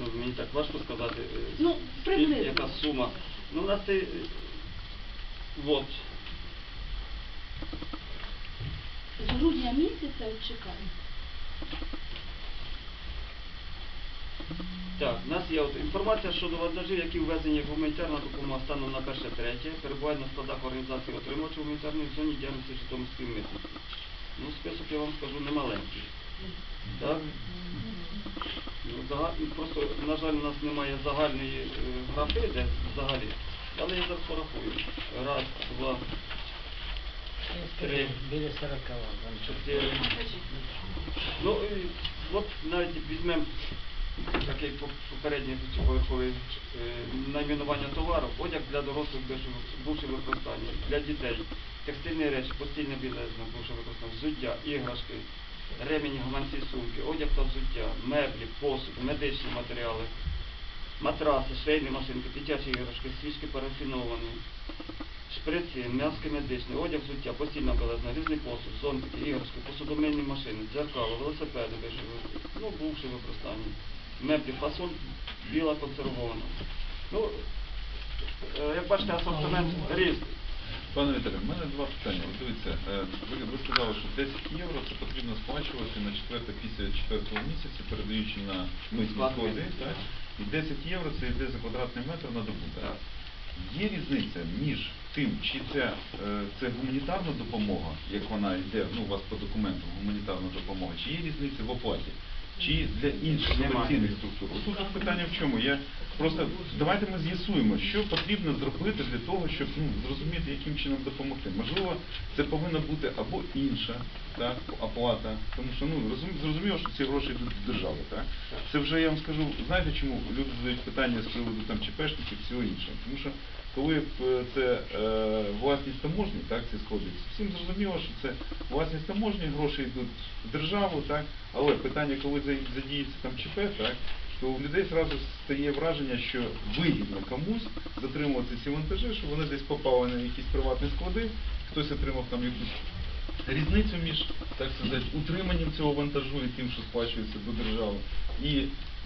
Ну, мені так важко сказати, е, Ну, скільки, яка сума. Ну, у нас це, е, от, З грудня місяця чекаємо. так, у нас є от інформація щодо вантажів, які ввезені як гуманітарна допомога станом на перше третє, перебувають на складах організації отримувачів гуманітарної зоні діяльності Житомирської митниці. Ну, список я вам скажу немаленький. Так? Ну, ну, Просто, на жаль, у нас немає загальної е, графи, де взагалі. Але я зараз порахую. Раз, два, три, Біля 40 там чотири. Ну, і от навіть візьмемо такий по- попередній поверховий е, найменування товару, одяг для дорослих бувши використання, для дітей, текстильні речі, постільне білизна, бувши використання, взуття, іграшки, ремені, гаманці, сумки, одяг та взуття, меблі, посуд, медичні матеріали, матраси, швейні машинки, дитячі іграшки, свічки парафіновані, шприці, м'яски медичні, одяг, взуття, постільна білизна, різний посуд, зонтики, іграшки, посудомийні машини, дзеркало, велосипеди, виживі, ну, бувши використання, меблі, фасоль біла консервована. Ну, е, як бачите, асортимент різний. Пане Віталію, в мене два питання. От Дивіться, е, ви, ви сказали, що 10 євро це потрібно сплачувати на четверте після четвертого місяця, передаючи на митні митниці, Так? І 10 євро це йде за квадратний метр на добу. Так? Так. Є різниця між тим, чи це, е, це гуманітарна допомога, як вона йде ну, у вас по документам, гуманітарна допомога, чи є різниця в оплаті? Чи для інших комерційних структур? Тут питання в чому? Я просто давайте ми з'ясуємо, що потрібно зробити для того, щоб ну, зрозуміти, яким чином допомогти. Можливо, це повинна бути або інша так, оплата, тому що ну розум, зрозуміло, що ці гроші йдуть з держави. Так? Це вже я вам скажу, знаєте чому люди задають питання з приводу там ЧПшників, всього іншого. Тому що коли е, це е, власність таможні, так, ці склади, всім зрозуміло, що це власність таможні, гроші йдуть в державу, так, але питання, коли задіється там ЧП, так, то у людей зразу стає враження, що вигідно комусь затримувати ці вантажі, що вони десь попали на якісь приватні склади, хтось отримав там якусь різницю між так сказати, утриманням цього вантажу і тим, що сплачується до держави. І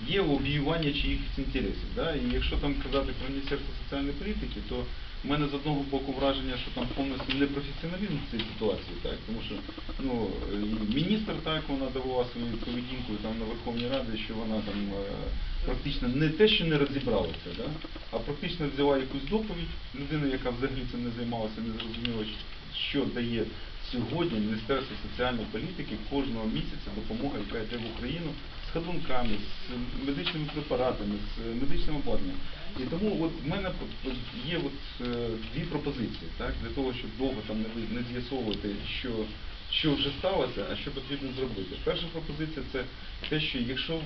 є лобіювання чиїхось інтересів. Да? І якщо там казати про Міністерство соціальної політики, то в мене з одного боку враження, що там повністю непрофесіоналізм в цій ситуації, так? тому що ну, міністр так вона давала свою поведінку там на Верховній Раді, що вона там е, практично не те, що не розібралася, да? а практично взяла якусь доповідь, людина, яка взагалі цим не займалася, не зрозуміла, що дає сьогодні Міністерство соціальної політики кожного місяця допомога, яка йде в Україну з ходунками, з медичними препаратами, з медичним обладнанням. І тому от в мене є от, е, дві пропозиції, так, для того, щоб довго там не, з'ясовувати, що, що вже сталося, а що потрібно зробити. Перша пропозиція це те, що якщо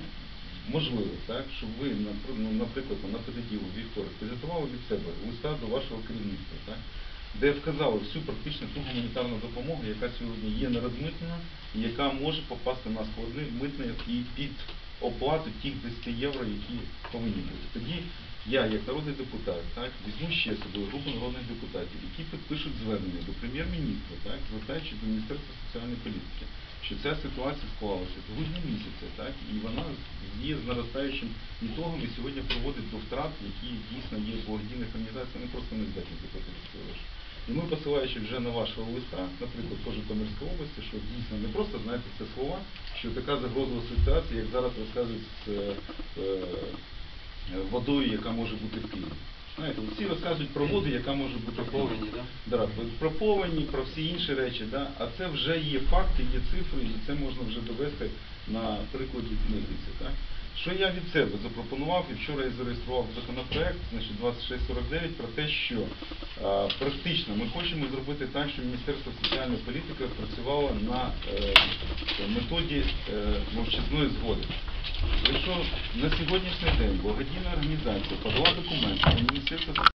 можливо, так, щоб ви, ну, наприклад, на понеділок, вівторок, підготували від себе листа до вашого керівництва, так, де вказали всю практично ту гуманітарну допомогу, яка сьогодні є нерозмитнена, і яка може попасти на склади митних і під оплату тих 10 євро, які повинні бути. Тоді я, як народний депутат, так, візьму ще собою групу народних депутатів, які підпишуть звернення до прем'єр-міністра, так, звертаючи до Міністерства соціальної політики, що ця ситуація склалася з грудня місяця, так, і вона є з наростаючим ітогом і сьогодні приводить до втрат, які дійсно є благодійних організацій, вони просто не здатні гроші. І ми, посилаючи вже на вашого листа, наприклад, по Житомирській області, що дійсно не просто знаєте це слова, що така загрозова ситуація, як зараз розказують з е, е, водою, яка може бути в Києві. Знаєте, всі розказують про воду, яка може бути в Києві. да? Да, про повені, про всі інші речі, да? а це вже є факти, є цифри, і це можна вже довести на прикладі митниці. Що я від себе запропонував, і вчора я зареєстрував законопроект, значить 2649, про те, що е, практично ми хочемо зробити так, щоб Міністерство соціальної політики працювало на е, методі е, мовчазної згоди. Якщо на сьогоднішній день благодійна організація подала документи до Міністерство